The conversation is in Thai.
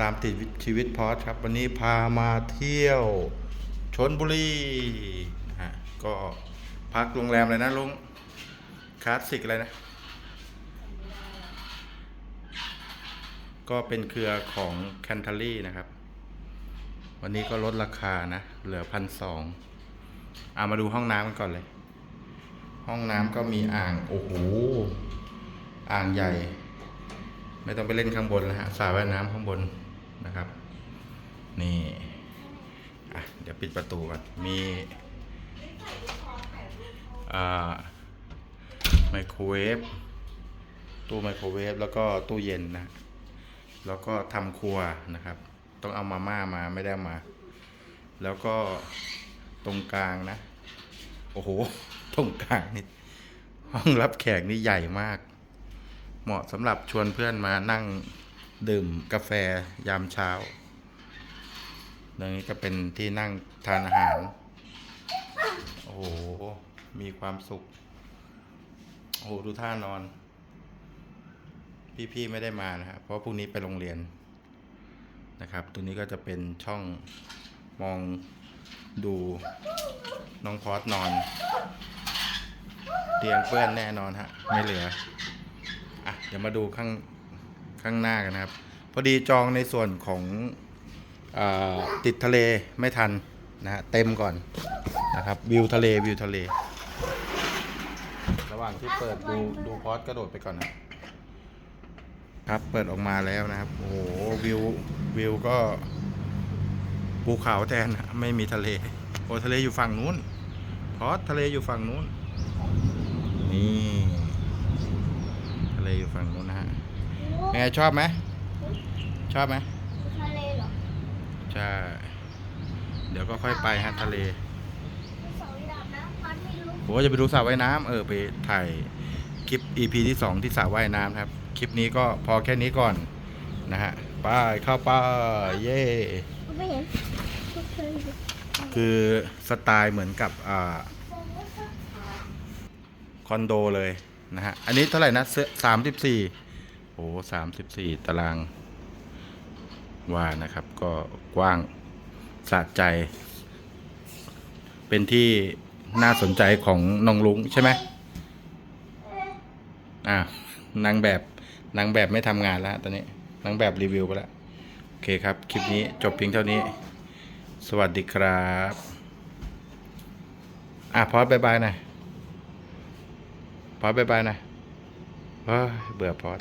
ตามติดชีวิตพอสครับ วันนี้พามาเที่ยวชนบุรีนะฮะก็พักโรงแรมเลยนะลุงคลาสสิกอะไรนะ ก็เป็นเครือของแคนทารี่นะครับ วันนี้ก็ลดราคานะ เหลือพันสองเอามาดูห้องน้ำกันก่อนเลย ห้องน้ำก็มีอ่าง โอ้โห อ่างใหญ่ ไม่ต้องไปเล่นข้างบนแล้วฮะสระว่ายน้ำข้างบน นะครับ นี่อะเดี๋ยวปิดประตูก่อนมีไมโครเวฟตู้ไมโครเวฟแล้วก็ตู้เย็นนะ แล้วก็ทำครัวนะครับ ต้องเอามาม่ามาไม่ได้มา แล้วก็ตรงกลางนะ โอ้โห ตรงกลางนี่ห้องรับแขกนี่ใหญ่มาก เหมาะสำหรับชวนเพื่อนมานั่ง ดื่มกาแฟยามเช้าตรงนี้ก็เป็นที่นั่งทานอาหาร โอ้โห มีความสุข โอ้โห ดูท่านอน พี่ๆไม่ได้มานะครับ เพราะพรุ่งนี้ไปโรงเรียนนะครับ ตรงนี้ก็จะเป็นช่องมองดูน้องพอสนอน เตียงเปื้อนแน่นอนฮะ ไม่เหลือ อะ เดี๋ยวมาดูข้าง ข้างหน้ากันนะครับ พอดีจองในส่วนของอติดทะเลไม่ทันนะฮะเต็มก่อนนะครับวิวทะเลวิวทะเล ระหว่างที่เปิดดูดูพอสกระโดดไปก่อนนะครับเปิดออกมาแล้วนะครับโอ้โหวิววิวก็ภูเขาแทนนะไม่มีทะเลโอ้ทะเลอยู่ฝั่งนู้นพอสทะเลอยู่ฝั่งนู้นนี่ทะเลอยู่ฝั่งนู้นนะฮะ เป็นไงชอบไหมชอบไหมทะเลเหรอใช่เดี๋ยวก็ค่อยไปฮะทะเลเสาดำน้ำพัดไม่รู้ผมว่าจะไปดูสระว่ายน้ำเออไปถ่ายคลิป EP ที่สองที่สระว่ายน้ำครับ คลิปนี้ก็พอแค่นี้ก่อนนะฮะไปเข้าไป้าเย่ไม่เห็นไม่เคยคือสไตล์เหมือนกับอ่าคอนโดเลยนะฮะอันนี้เท่าไหร่นะสามสิบสี่ โอ้สามสิบสี่ตารางว่านะครับ ก็กว้างสะใจ เป็นที่น่าสนใจของน้องลุงใช่ไหมอ่านางแบบนางแบบไม่ทำงานแล้วตอนนี้นางแบบรีวิวไปแล้ว โอเคครับ คลิปนี้จบเพียงเท่านี้ สวัสดีครับ อะพอดบายบายน่อยพอดบายบายน่อยเฮ้ยเบื่อพอด